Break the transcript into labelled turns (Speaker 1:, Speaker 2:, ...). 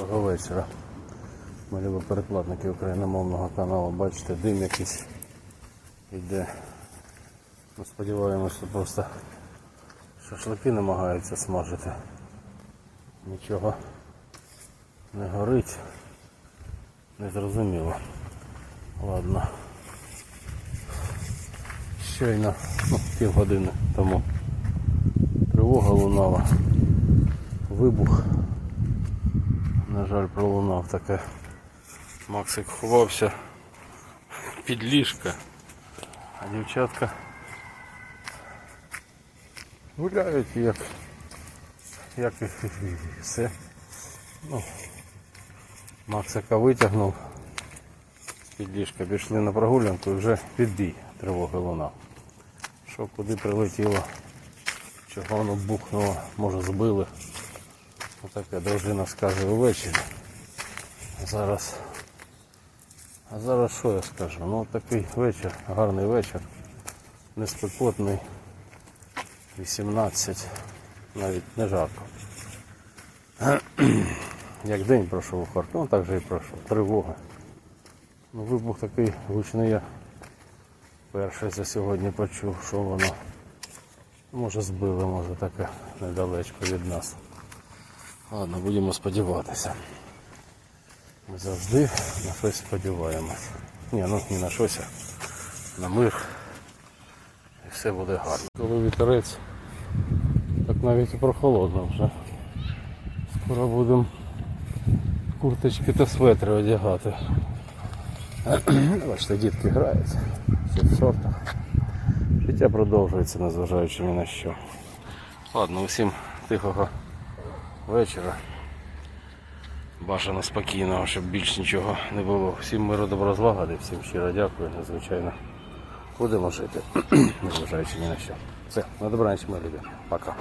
Speaker 1: Доброго вечора. Ми любі перекладники україномовного каналу. Бачите, дим якийсь йде. Ми сподіваємося, що просто шашлики намагаються смажити. Нічого не горить. Незрозуміло. Ладно. Щойно, ну, півгодини тому тривога лунала. Вибух. На жаль, пролунав таке. Максик ховався під ліжка, а дівчатка гуляють як, як і все. Ну, Максика витягнув з-під ліжка, пішли на прогулянку і вже під бій тривоги лунав. Що куди прилетіло, чого воно бухнуло, може збили. Отаке дружина скаже увечері. Зараз. А зараз що я скажу? Ну такий вечір, гарний вечір. Неспекотний. 18. Навіть не жарко. Як день пройшов у Харкові, ну так же і пройшов. Тривога. Ну, вибух такий гучний я перший за сьогодні почув, що воно. Може збили, може таке недалечко від нас. Ладно, будемо сподіватися. Ми завжди на щось сподіваємось. Ні, ну не на щось, а на мир. І все буде гарно. Коли вітерець, так навіть і прохолодно вже. Скоро будемо курточки та светри одягати. Бачите, дітки грають. Всі в шортах. Життя продовжується, незважаючи ні на що. Ладно, усім тихого вечора. Бажано спокійного, щоб більш нічого не було. Всім миру добро злагоди, всім щиро дякую, надзвичайно. Будемо жити, незважаючи ні на що. Все, на добраніч, мої любі. Пока.